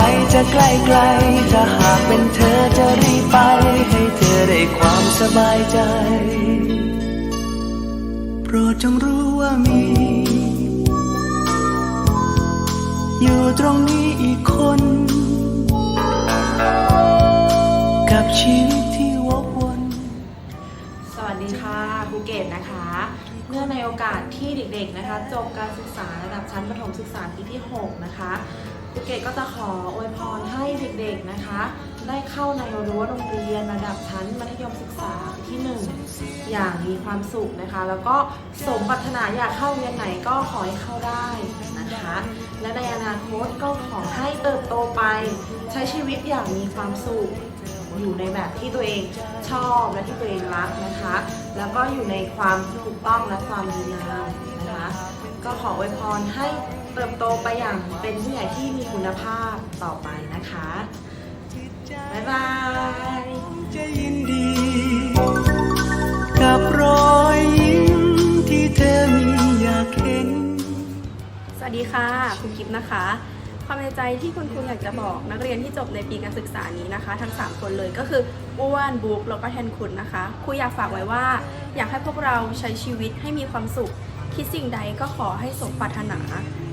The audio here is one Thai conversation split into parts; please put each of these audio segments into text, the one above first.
ไปจะใกล้ไกล ถ้าหากเป็นเธอจะรีบไป ให้เธอได้ความสบายใจ โปรดจงรู้ว่ามี อยู่ตรงนี้อีกคน กับชีวิตที่วกวนสวัสดีค่ะครูเก็ตนะคะ เนื่องในโอกาสที่เด็กๆนะคะ จบการศึกษาระดับชั้นประถมศึกษาปีที่ 6 นะคะ เกตก็จะขออวยพรให้เด็กๆนะคะ ได้เข้าในรั้วโรงเรียนระดับชั้นมัธยมศึกษาปีที่ 1 อย่างมีความสุขนะคะ แล้วก็สมปรารถนาอยากเข้าเรียนไหนก็ขอให้เข้าได้นะคะ และในอนาคตก็ขอให้เติบโตไป ใช้ชีวิตอย่างมีความสุขอยู่ในแบบที่ตัวเองชอบและที่ตัวเองรักนะคะ แล้วก็อยู่ในความถูกต้องและความดีงามนะคะ ก็ขออวยพรให้ เติบโตไปอย่างเป็นผู้ใหญ่ที่มีคุณภาพต่อไปนะคะ บ๊ายบายจะยินดี กับรอยยิ้มที่เธอมีอยากเห็น สวัสดีค่ะครูกิฟต์นะคะ ความในใจที่คุณครูอยากจะบอกนักเรียนที่จบในปีการศึกษานี้นะคะ ทั้ง 3 คนเลยก็คืออ้วนบุ๊กแล้วก็แทนคุณนะคะครูอยากฝากไว้ว่า อยากให้พวกเราใช้ชีวิตให้มีความสุขคิดสิ่งใดก็ขอให้สมปรารถนา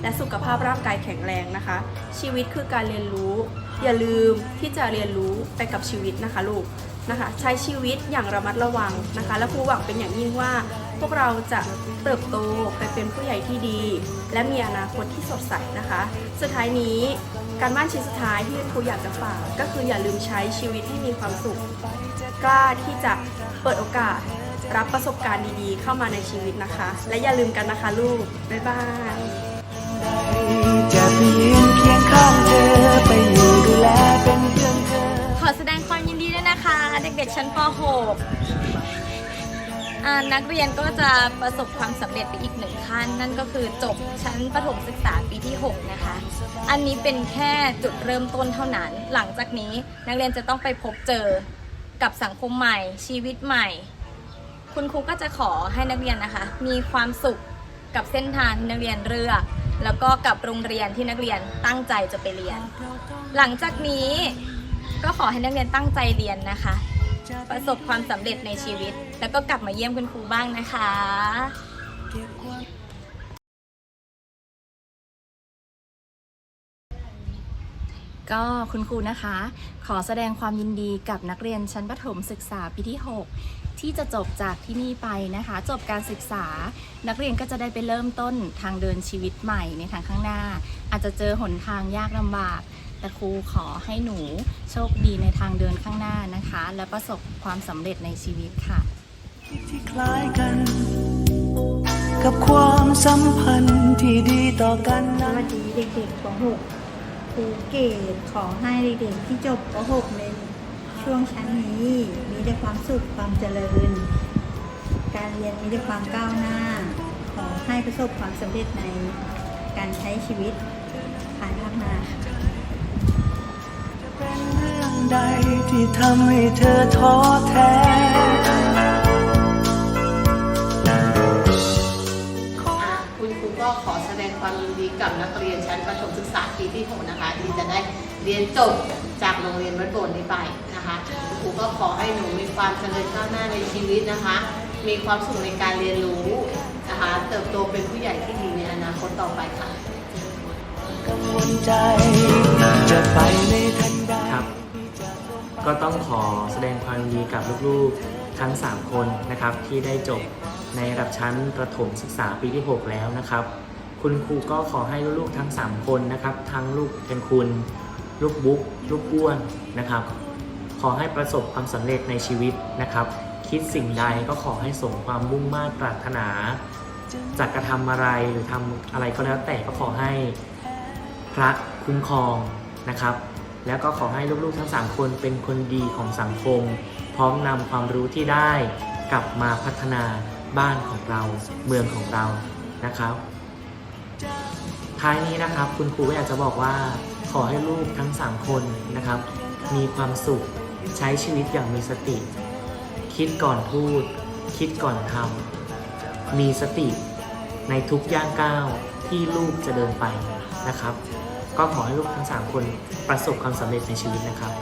และสุขภาพร่างกายแข็งแรงนะคะ ชีวิตคือการเรียนรู้ อย่าลืมที่จะเรียนรู้ไปกับชีวิตนะคะลูกนะคะใช้ชีวิตอย่างระมัดระวังนะคะ และครูหวังเป็นอย่างยิ่งว่า พวกเราจะเติบโตไปเป็นผู้ใหญ่ที่ดี และมีอนาคตที่สดใสนะคะ สุดท้ายนี้การบ้านชิ้นสุดท้ายที่ครูอยากจะฝากก็คืออย่าลืมใช้ชีวิตให้มีความสุข กล้าที่จะเปิดโอกาสรับประสบการณ์ดีๆ เข้ามาในชีวิตนะคะ และอย่าลืมกันนะคะลูก บ๊ายบาย จะไปยืนเคียงข้างเธอไปอยู่ดูแลเป็นเพื่อนเธอ ขอแสดงความยินดีด้วยนะคะ เด็กๆชั้นป .6 อ่านักเรียนก็จะประสบความสำเร็จไปอีกหนึ่งขั้น นั่นก็คือจบชั้นประถมศึกษาปีที่ 6 นะคะ อันนี้เป็นแค่จุดเริ่มต้นเท่านั้น หลังจากนี้นักเรียนจะต้องไปพบเจอกับสังคมใหม่ ชีวิตใหม่ คุณครูก็จะขอให้นักเรียนนะคะ มีความสุขกับเส้นทางนักเรียนเลือก แล้วก็กับโรงเรียนที่นักเรียนตั้งใจจะไปเรียน หลังจากนี้ก็ขอให้นักเรียนตั้งใจเรียนนะคะ ประสบความสำเร็จในชีวิต แล้วก็กลับมาเยี่ยมคุณครูบ้างนะคะ ก็คุณครูนะคะ ขอแสดงความยินดีกับนักเรียนชั้นประถมศึกษาปีที่ 6 ที่จะจบจากที่นี่ไปนะคะ จบการศึกษา นักเรียนก็จะได้ไปเริ่มต้นทางเดินชีวิตใหม่ในทางข้างหน้า อาจจะเจอหนทางยากลำบาก แต่ครูขอให้หนูโชคดีในทางเดินข้างหน้านะคะ และประสบความสำเร็จในชีวิตค่ะที่คล้ายกัน กับความสัมพันธ์ที่ดีต่อกันสนั้นวัสดีเด็กๆป .6 ค รูเกตขอให้เด็กๆที่จบป .6 ในช่วงชั้นนี้ มีแต่ความสุขความเจริญ การเรียนมีแต่ความก้าวหน้า ขอให้ประสบความสำเร็จในการใช้ชีวิตภายภาคหน้าเป็นเรื่องใดที่ทำให้เธอท้อแท้ ความยินดีกับนักเรียนชั้นประถมศึกษาปีที่6นะคะ ที่จะได้เรียนจบจากโรงเรียนวัดโบสถ์นี้ไปนะคะคุณครูก็ขอให้หนูมีความเจริญก้าวหน้าในชีวิตนะคะ มีความสุขในการเรียนรู้นะคะ เติบโตเป็นผู้ใหญ่ที่ดีในอนาคตต่อไปค่ะกังวลใจจะไปในทันใดครับ ก็ต้องขอแสดงความยินดีกับลูกๆทั้ง 3 คนนะครับที่ได้จบในระดับชั้นประถมศึกษาปีที่ 6 แล้วนะครับ คุณครูก็ขอให้ลูกๆทั้ง 3 คนนะครับ ทั้งลูกเป็นคุณ ลูกบุ๊กลูกอ้วนนะครับ ขอให้ประสบความสำเร็จในชีวิตนะครับ คิดสิ่งใดก็ขอให้สมความมุ่งมา่ปรารถนาจะกระทำอะไรหรือทำอะไรก็แล้วแต่ก็ขอให้พระคุ้มครองนะครับ แล้วก็ขอให้ลูกๆทั้ง 3 คนเป็นคนดีของสังคม พร้อมนำความรู้ที่ได้กลับมาพัฒนาบ้านของเราเมืองของเรานะครับ ท้ายนี้นะครับ คุณครูก็อยากจะบอกว่า ขอให้ลูกทั้ง 3 คนนะครับ มีความสุขใช้ชีวิตอย่างมีสติ คิดก่อนพูด คิดก่อนทำมีสติในทุกย่างก้าวที่ลูกจะเดินไปนะครับ ก็ขอให้ลูกทั้ง 3 คนประสบความสำเร็จในชีวิตนะครับ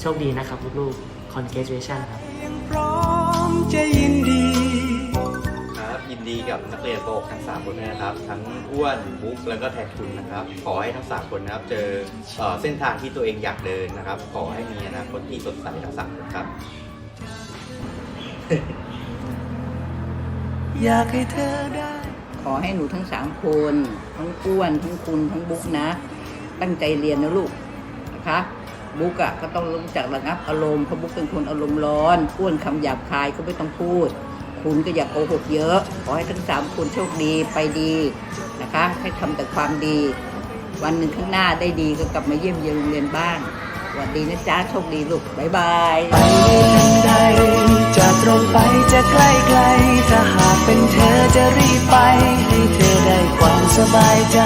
โชคดีนะครับ ลูกๆ congratulation ครับ ยินดีกับนักเรียนโปกทั้ง 3 คนด้วยนะครับ ทั้งอ้วนบุ๊กแล้วก็แทนคุณนะครับ ขอให้ทั้ง 3 คนนะครับเจอเอ่อเส้นทางที่ตัวเองอยากเดินนะครับ ขอให้มีอนาคตที่สดใสทั้งสามคนครับ อยากให้เธอได้ ขอให้หนูทั้งสามคน ทั้งอ้วนทั้งคุณทั้งบุ๊กนะ ตั้งใจเรียนนะลูกนะคะบุ๊กอะก็ต้องรู้จักระงับอารมณ์เพราะบุ๊กเป็นคนอารมณ์ร้อนอ้วนคำหยาบคายก็ไม่ต้องพูด คุณก็อย่าโกหกเยอะ ขอให้ทั้งสามคุณโชคดีไปดีนะคะ ให้ทำแต่ความดี วันหนึ่งข้างหน้าได้ดีก็กลับมาเยี่ยมเยียนโรงเรียนบ้างสวัสดีนะจ๊ะโชคดีลูก บ๊ายบายจะตรงไปจะใกล้ไกล ถ้าหากเป็นเธอจะรีบไป ให้เธอได้ความสบายใจ